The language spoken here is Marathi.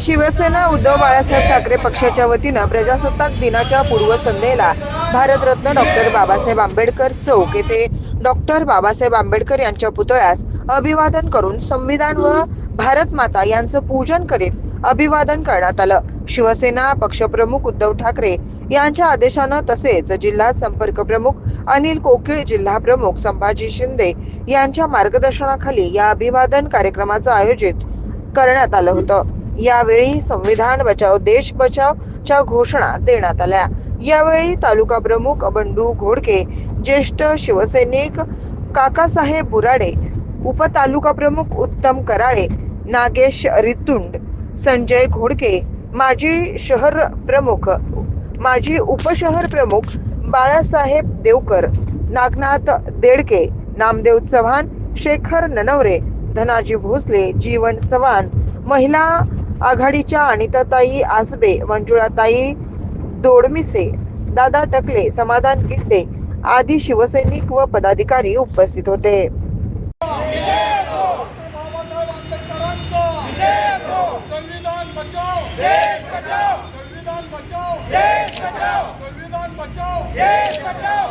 शिवसेना उद्धव बाळासाहेब ठाकरे पक्षाच्या वतीनं प्रजासत्ताक दिनाच्या पूर्वसंध्येला भारतरत्न डॉक्टर बाबासाहेब आंबेडकर चौक येथे डॉक्टर बाबासाहेब आंबेडकर यांच्या पुतळ्यास अभिवादन करून संविधान व भारत माता यांचं पूजन करीत अभिवादन करण्यात आलं. शिवसेना पक्षप्रमुख उद्धव ठाकरे यांच्या आदेशानं तसेच जिल्हा संपर्क प्रमुख अनिल कोकिळ जिल्हा प्रमुख संभाजी शिंदे यांच्या मार्गदर्शनाखाली या अभिवादन कार्यक्रमाचं आयोजित करण्यात आलं होतं. यावेळी संविधान बचाव देश बचाव च्या घोषणा देण्यात आल्या. यावेळी तालुका प्रमुख बंडू घोडके ज्येष्ठ शिवसैनिक काकासाहेब बुराडे उपतालुका प्रमुख उत्तम कराळे नागेश रितुंड संजय घोडके माजी शहर प्रमुख माजी उपशहर प्रमुख बाळासाहेब देवकर नागनाथ देडके नामदेव चव्हाण शेखर ननवरे धनाजी भोसले जीवन चव्हाण महिला आघाडीच्या अनिताताई आसबे मंजुळाताई दोडमिसे दादा टकले समाधान गिड्डे आदी शिवसैनिक व पदाधिकारी उपस्थित होते. संविधान बचाओ देश बचाओ संविधान बचाओ देश बचाओ संविधान बचाओ देश बचाओ